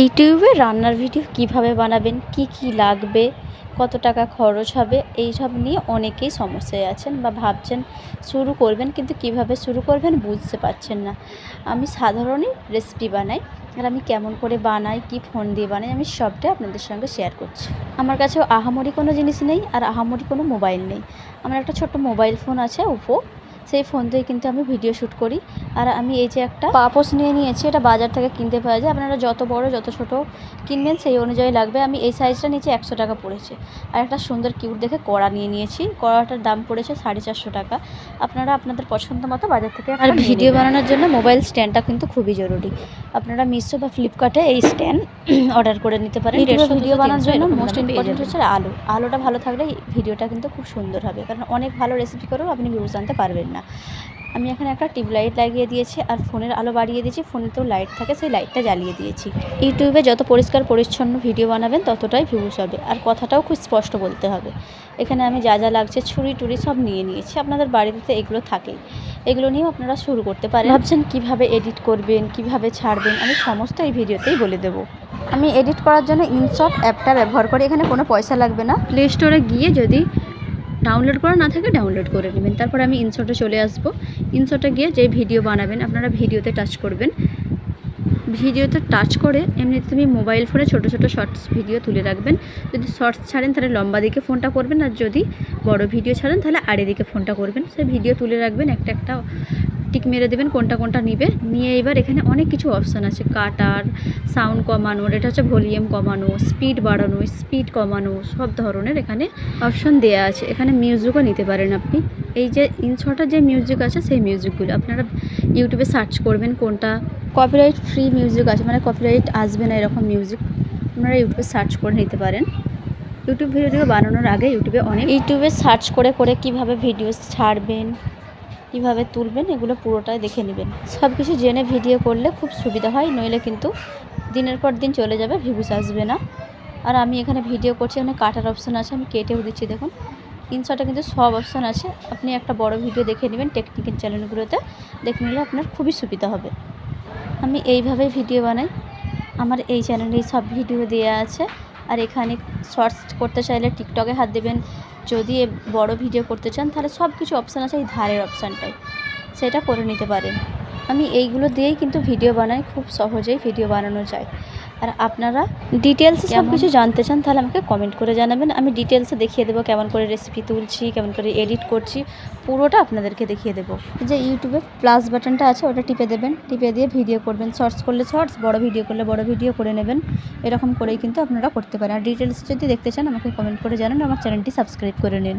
ইউটিউবে রান্নার ভিডিও কীভাবে বানাবেন, কী কী লাগবে, কত টাকা খরচ হবে এই সব নিয়ে অনেকেই সমস্যায় আছেন বা ভাবছেন শুরু করবেন কিন্তু কীভাবে শুরু করবেন বুঝতে পারছেন না। আমি সাধারণই রেসিপি বানাই আর আমি কেমন করে বানাই, কী ফোন দিয়ে বানাই, আমি সবটাই আপনাদের সঙ্গে শেয়ার করছি। আমার কাছেও আহামরি কোনো জিনিস নেই আর আহামরি কোনো মোবাইল নেই। আমার একটা ছোট্ট মোবাইল ফোন আছে ওপো সেই ফোন দিয়ে কিন্তু আমি ভিডিও শ্যুট করি। আর আমি এই যে একটা পাপোস নিয়ে নিয়েছি এটা বাজার থেকে কিনতে পাওয়া যায়। আপনারা যত বড় যত ছোট কিনবেন সেই অনুযায়ী লাগবে। আমি এই সাইজটা নিচে একশো টাকা পড়েছে। আর একটা সুন্দর কিউট দেখে কড়া নিয়ে নিয়েছি। কড়াটার দাম পড়েছে সাড়ে চারশো টাকা। আপনারা আপনাদের পছন্দ মতো বাজার থেকে আর ভিডিও বানানোর জন্য মোবাইল স্ট্যান্ডটা কিন্তু খুবই জরুরি। আপনারা মিশো বা ফ্লিপকার্টে এই স্ট্যান্ড অর্ডার করে নিতে পারেন। ভিডিও বানানোর জন্য মোস্ট ইম্পর্টেন্ট হচ্ছে আলু। আলুটা ভালো থাকলে ভিডিওটা কিন্তু খুব সুন্দর হবে। কারণ অনেক ভালো রেসিপি করেও আপনি ভিউজ আনতে পারবেন না। আমি এখানে একটা টিউব লাইট লাগিয়ে দিয়েছি আর ফোনের আলো বাড়িয়ে দিয়েছি। ফোনেতেও লাইট থাকে, সেই লাইটটা জ্বালিয়ে দিয়েছি। ইউটিউবে যত পরিষ্কার পরিচ্ছন্ন ভিডিও বানাবেন, ততটাই ভিউজ হবে। আর কথাটাও খুব স্পষ্ট বলতে হবে। এখানে আমি যা যা লাগছে, ছুরি টুরি সব নিয়ে নিয়েছি। আপনাদের বাড়িতে এগুলো থাকেই। এগুলো নিয়েও আপনারা শুরু করতে পারেন। ভাবছেন কীভাবে এডিট করবেন, কীভাবে ছাড়বেন? আমি সমস্ত এই ভিডিওতেই বলে দেবো। আমি এডিট করার জন্য ইনশট অ্যাপটা ব্যবহার করি। এখানে কোনো পয়সা লাগবে না। প্লে স্টোরে গিয়ে যদি ডাউনলোড করা না থাকে ডাউনলোড করে নেবেন। তারপর আমি ইনশটে চলে আসব। ইনশটে গিয়ে যে ভিডিও বানাবেন, আপনারা ভিডিওতে টাচ করবেন। ভিডিওতে টাচ করে এমনিতে তুমি মোবাইল ফোনে ছোটো ছোটো শর্টস ভিডিও তুলে রাখবেন। যদি শর্টস ছাড়েন, তাহলে লম্বা দিকে ফোনটা করবেন। আর যদি বড় ভিডিও ছাড়েন, তাহলে আড়ে দিকে ফোনটা করবেন। সে ভিডিও তুলে রাখবেন। একটা একটা টিক মেরে দেবেন, কোনটা কোনটা নিবে। নিয়ে এবার এখানে অনেক কিছু অপশান আছে। কাটার সাউন্ড কমানোর এটা হচ্ছে ভলিউম কমানো স্পিড বাড়ানো স্পিড কমানো, সব ধরনের এখানে অপশন দেওয়া আছে। এখানে মিউজিকও নিতে পারেন আপনি। এই যে ইনশটার যে মিউজিক আছে, সেই মিউজিকগুলো আপনারা ইউটিউবে সার্চ করবেন কোনটা। কপিরাইট ফ্রি মিউজিক আছে মানে কপিরাইট আসবে না এরকম মিউজিক আপনারা ইউটিউবে সার্চ করে নিতে পারেন। ইউটিউব ভিডিও বানানোর আগে ইউটিউবে অনেক ইউটিউবে সার্চ করে করে কীভাবে ভিডিও ছাড়বেন? কীভাবে তুলবেন এগুলো পুরোটাই দেখে নেবেন। সব কিছু জেনে ভিডিও করলে খুব সুবিধা হয়, নইলে কিন্তু দিনের পর দিন চলে যাবে ভিউজ আসবে না। আর আমি এখানে ভিডিও করছি, এখানে কাটার অপশান আছে, আমি কেটেও দিচ্ছি, দেখুন। ইনশটে কিন্তু সব অপশান আছে। আপনি একটা বড় ভিডিও দেখে নেবেন টেকনিক্যাল চ্যানেলগুলোতে দেখে নিলে আপনার খুবই সুবিধা হবে। আমি এইভাবেই ভিডিও বানাই। আমার এই চ্যানেলেই সব ভিডিও দেওয়া আছে। আর এখানে শর্টস করতে চাইলে টিকটকে হাত দেবেন। যদি বড় ভিডিও করতে চান, তাহলে সব কিছু অপশান আছে, এই ধারের অপশানটাই সেটা করে নিতে পারেন। আমি এইগুলো দিয়েই কিন্তু ভিডিও বানাই খুব সহজেই ভিডিও বানানো যায়। আর আপনারা ডিটেলসে সব কিছু জানতে চান তাহলে আমাকে কমেন্ট করে জানাবেন। আমি ডিটেলসে দেখিয়ে দেবো কেমন করে রেসিপি তুলছি কেমন করে এডিট করছি পুরোটা আপনাদেরকে দেখিয়ে দেবো। যে ইউটিউবে প্লাস বাটনটা আছে ওটা টিপে দেবেন। টিপে দিয়ে ভিডিও করবেন। শর্টস করলে শর্টস বড় ভিডিও করলে বড় ভিডিও করে নেবেন। এরকম করেই কিন্তু আপনারা করতে পারেন। আর ডিটেলস যদি দেখতে চান আমাকে কমেন্ট করে জানান আমার চ্যানেলটি সাবস্ক্রাইব করে নিন।